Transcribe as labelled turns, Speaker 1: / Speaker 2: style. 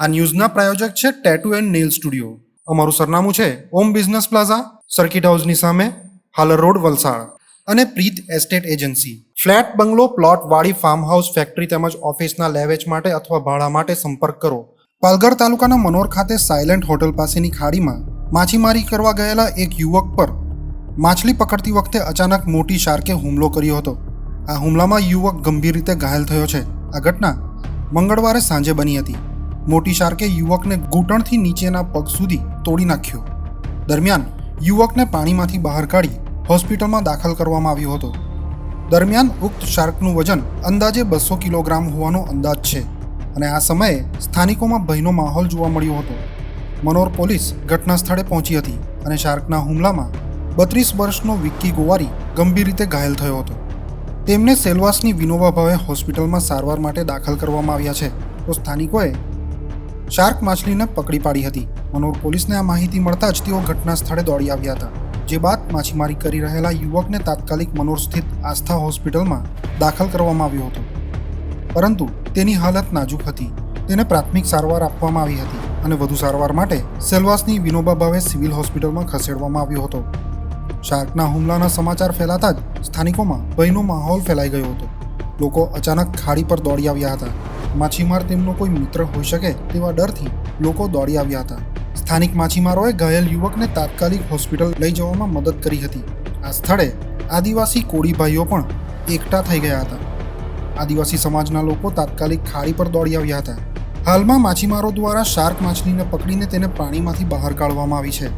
Speaker 1: આ ન્યૂઝના પ્રાયોજક છે tattoo and nail studio અમારું સરનામું છે ઓમ બિઝનેસ પ્લાઝા સર્કિટ હાઉસની સામે, હાલર રોડ, વલસાડ. અને Preet estate agency flat, bungalow, plot, વાડી ફાર્મ હાઉસ ફેક્ટરી તેમજ ઓફિસના લેવેચ માટે અથવા ભાડા માટે સંપર્ક કરો. પાલઘર તાલુકાના મનોર ખાતે સાયલેન્ટ હોટલ પાસેની ખાડીમાં માછીમારી કરવા ગયેલા એક યુવક પર માછલી પકડતી વખતે અચાનક મોટી શાર્કે હુમલો કર્યો હતો. આ હુમલામાં યુવક ગંભીર રીતે ઘાયલ થયો છે. આ ઘટના મંગળવારે સાંજે બની હતી. મોટી શાર્કે યુવકને ઘૂંટણથી નીચેના પગ સુધી તોડી નાખ્યો. દરમિયાન યુવકને પાણીમાંથી બહાર કાઢી હોસ્પિટલમાં દાખલ કરવામાં આવ્યો હતો. દરમિયાન ઉક્ત શાર્કનું વજન અંદાજે બસો કિલોગ્રામ હોવાનો અંદાજ છે અને આ સમયે સ્થાનિકોમાં ભયનો માહોલ જોવા મળ્યો હતો. મનોર પોલીસ ઘટના સ્થળે પહોંચી હતી અને શાર્કના હુમલામાં બત્રીસ વર્ષનો વિક્કી ગોવારી ગંભીર રીતે ઘાયલ થયો હતો. તેમને સેલવાસની વિનોબા ભાવે હોસ્પિટલમાં સારવાર માટે દાખલ કરવામાં આવ્યા છે. તો સ્થાનિકોએ શાર્ક માછલીને પકડી પાડી હતી. મનોર પોલીસને આ માહિતી મળતા જ તેઓ ઘટના સ્થળે દોડી આવ્યા હતા, જે બાદ માછીમારી કરી રહેલા યુવકને તાત્કાલિક મનોર સ્થિત આસ્થા હોસ્પિટલમાં દાખલ કરવામાં આવ્યો હતો. પરંતુ તેની હાલત નાજુક હતી. તેને પ્રાથમિક સારવાર આપવામાં આવી હતી અને વધુ સારવાર માટે સેલવાસની વિનોબા ભાવે સિવિલ હોસ્પિટલમાં ખસેડવામાં આવ્યો હતો. શાર્કના હુમલાના સમાચાર ફેલાતા જ સ્થાનિકોમાં ભયનો માહોલ ફેલાઈ ગયો હતો. લોકો અચાનક ખાડી પર દોડી આવ્યા હતા. માછીમાર તેમનો કોઈ મિત્ર હોઈ શકે તેવા ડરથી લોકો દોડી આવ્યા હતા. સ્થાનિક માછીમારોએ ઘાયલ યુવકને તાત્કાલિક હોસ્પિટલ લઈ જવામાં મદદ કરી હતી. આ સ્થળે આદિવાસી કોળીભાઈઓ પણ એકઠા થઈ ગયા હતા. આદિવાસી સમાજના લોકો તાત્કાલિક ખાડી પર દોડી આવ્યા હતા. હાલમાં માછીમારો દ્વારા શાર્ક માછલીને પકડીને તેને પાણીમાંથી બહાર કાઢવામાં આવી છે.